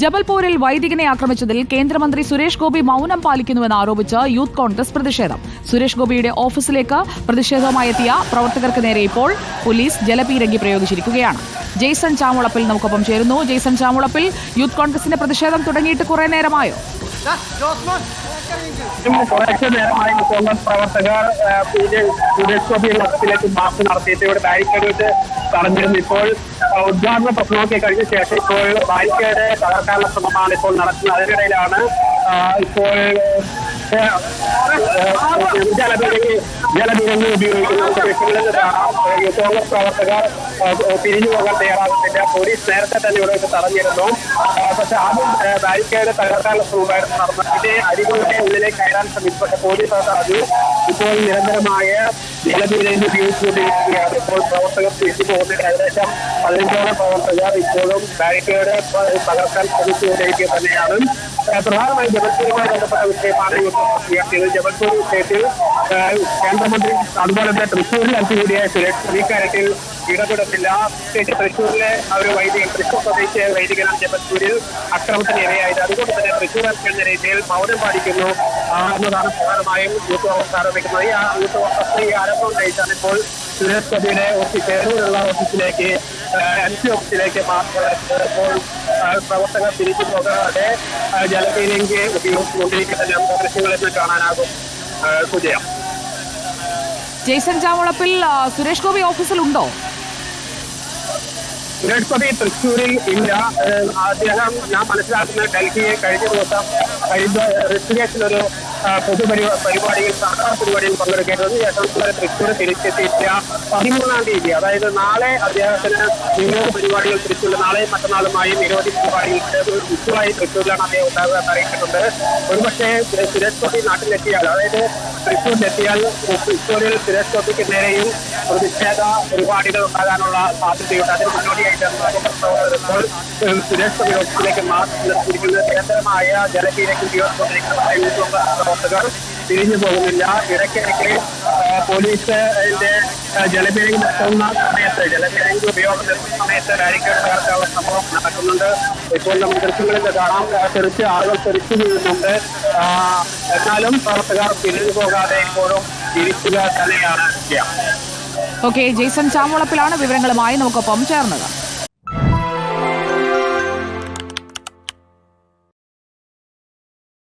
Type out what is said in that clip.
ജബൽപൂരിൽ വൈദികനെ ആക്രമിച്ചതിൽ കേന്ദ്രമന്ത്രി സുരേഷ് ഗോപി മൗനം പാലിക്കുന്നുവെന്ന് ആരോപിച്ച് യൂത്ത് കോൺഗ്രസ് പ്രതിഷേധം. സുരേഷ് ഗോപിയുടെ ഓഫീസിലേക്ക് പ്രതിഷേധവുമായി എത്തിയ പ്രവർത്തകർക്ക് നേരെ ഇപ്പോൾ പോലീസ് ജലപീരങ്കി പ്രയോഗിച്ചിരിക്കുകയാണ്. ജെയ്സൺ ചാമുളപ്പിൽ നമുക്കൊപ്പം ചേരുന്നു. ജെയ്സൺ ചാമുളപ്പിൽ യൂത്ത് കോൺഗ്രസിന്റെ പ്രതിഷേധം തുടങ്ങിയിട്ട് കുറേ നേരമായോ? കുറച്ചു നേരമായി കോൺഗ്രസ് പ്രവർത്തകർ ആ, ഇത് സുരേഷ് ഗോപിയുടെ ഓഫീസിലേക്ക് മാർച്ച് നടത്തിയിട്ട് ഇവിടെ ബാരിക്കേഡ് വെച്ച് തടഞ്ഞിരുന്നു ഇപ്പോൾ ഉദ്ഘാടന പ്രശ്നമൊക്കെ കഴിഞ്ഞ ശേഷം ഇപ്പോൾ ബാരിക്കേഡ് തകർക്കാനുള്ള ശ്രമമാണ് ഇപ്പോൾ നടക്കുന്നത്. അതിനിടയിലാണ് ഇപ്പോൾ ജലപീരങ്കി ജലപീരങ്കി ഉപയോഗിക്കുന്ന കോൺഗ്രസ് പ്രവർത്തകർ പിരിഞ്ഞു പോകാൻ തയ്യാറാകുന്നില്ല പോലീസ് നേരത്തെ തന്നെ ഇവിടെ വെച്ച് തടഞ്ഞിരുന്നു പക്ഷെ ആദ്യം ബാരിക്കേഡ് തകർക്കാനുള്ള ശ്രമമായിരുന്നു നടന്നത് ഇതിന്റെ അരികളുടെ ഉള്ളിലേക്ക് കയറാൻ ശ്രമിച്ചു പക്ഷെ പോലീസ് അത് തടഞ്ഞു ഇപ്പോൾ നിരന്തരമായ ജലപീരങ്കി ഉപയോഗിച്ചുകൊണ്ടിരിക്കുകയാണ് ഇപ്പോൾ പ്രവർത്തകർ തിരിച്ചു പോകുന്നത് ഏകദേശം പതിനഞ്ചോളം പ്രവർത്തകർ ഇപ്പോഴും ബാരിക്കേഡ് തകർക്കാൻ ശ്രമിച്ചുകൊണ്ടിരിക്കുക തന്നെയാണ് പ്രധാനമായും ജബൽപൂരുമായി ബന്ധപ്പെട്ട വിഷയമാണ് ഉയർത്തിയത് ജബൽപൂർ വിഷയത്തിൽ കേന്ദ്രമന്ത്രി അതുപോലെ തന്നെ തൃശ്ശൂരിൽ കൂടിയായ സുരേഷ് ഇക്കാര്യത്തിൽ ഇടപെടുന്നില്ല പ്രത്യേകിച്ച് തൃശ്ശൂരിലെ ഒരു വൈദികൻ തൃശ്ശൂർ സ്വദേശിയായ വൈദികനാണ് ജബൽപൂരിൽ അക്രമത്തിന് ഇരയായത്. അതുകൊണ്ട് തന്നെ തൃശ്ശൂർ എന്ന രീതിയിൽ മൗനം പാലിക്കുന്നു എന്നതാണ് പ്രധാനമായും യൂത്ത് കോൺഗ്രസ് ആരോപിക്കുന്നത് ഈ യൂത്ത് കോൺഗ്രസ് ഈ ആരോപണം ഉന്നയിച്ചാണ് ഇപ്പോൾ സുരേഷ് ഗോപിയുടെ ഓഫീസ് കേരളത്തിലുള്ള ഓഫീസിലേക്ക് എം സി ഓഫീസിലേക്ക് മാറുന്നത് ഇപ്പോൾ പ്രവർത്തകർ തിരിച്ചു പോകാതെ ജലപീരങ്കി ഉപയോഗിച്ചുകൊണ്ടിരിക്കുന്ന ദൃശ്യങ്ങളെന്ന് കാണാനാകും സുജയ. ജെയ്സൺ ചാമുളപ്പിൽ സുരേഷ് ഗോപി ഓഫീസിലുണ്ടോ? സുരേഷ് ഗോപി തൃശ്ശൂരിൽ ഇല്ല. അദ്ദേഹം ഞാൻ മനസ്സിലാക്കുന്ന ഡൽഹിയെ കഴിഞ്ഞ ദിവസം കഴിഞ്ഞ ഒരു പൊതുപരി പരിപാടിയിൽ സാധാരണ പരിപാടിയിൽ പങ്കെടുക്കേണ്ടത് ശേഷം തൃശ്ശൂർ തിരിച്ചെത്തിയ പതിമൂന്നാം തീയതി അതായത് നാളെ അദ്ദേഹത്തിന് വിനോദ പരിപാടികൾ തൃശ്ശൂരിൽ നാളെയും മറ്റന്നാളുമായി നിരവധി പരിപാടികൾ വിഷുവായി തൃശ്ശൂരിലാണ് അദ്ദേഹം ഉണ്ടാകുക എന്ന് അറിയിച്ചിട്ടുണ്ട്. ഒരുപക്ഷെ സുരേഷ് ഗോപി നാട്ടിലെത്തിയാൽ അതായത് തൃശ്ശൂരിലെത്തിയാൽ തൃശ്ശൂരിൽ സുരേഷ് ഗോപിക്ക് നേരെയും പ്രതിഷേധ പരിപാടികൾ ഉണ്ടാകാനുള്ള സാധ്യതയുണ്ട്. അതിന് മുന്നോടിയായിട്ട് സുരേഷ് ഗോപി ഓഫീസിലേക്ക് മാർച്ച് നടത്തിയിരിക്കുന്നത് നിരന്തരമായ ജലപീരങ്കി ഉപയോഗിച്ചുകൊണ്ടിരിക്കുന്ന പ്രവർത്തകർ തിരിഞ്ഞു പോകുന്നില്ല. ഇടയ്ക്കിടയ്ക്ക് പോലീസ് പോലീസിന്റെ ജലപേരി നിർത്തുന്ന സമയത്ത് ജലപീരങ്കി ഉപയോഗം നിർത്തുന്ന സമയത്ത് ബാരിക്കേഡ് തകർക്കാനുള്ള സംഭവം നടക്കുന്നുണ്ട്. ഇപ്പോൾ നമ്മൾ ദൃശ്യങ്ങളിൽ കാണാം. തെറിച്ച് ആളുകൾ തെറിച്ചു വീഴുന്നുണ്ട്. എന്നാലും പ്രവർത്തകർ തിരിഞ്ഞു പോകാതെ ഇപ്പോഴും തിരിച്ചുക തന്നെയാണ് ഓക്കെ ജെയ്സൺ ചാമുളപ്പിലാണ് വിവരങ്ങളുമായി. നമുക്കൊപ്പം ചേർന്നത്.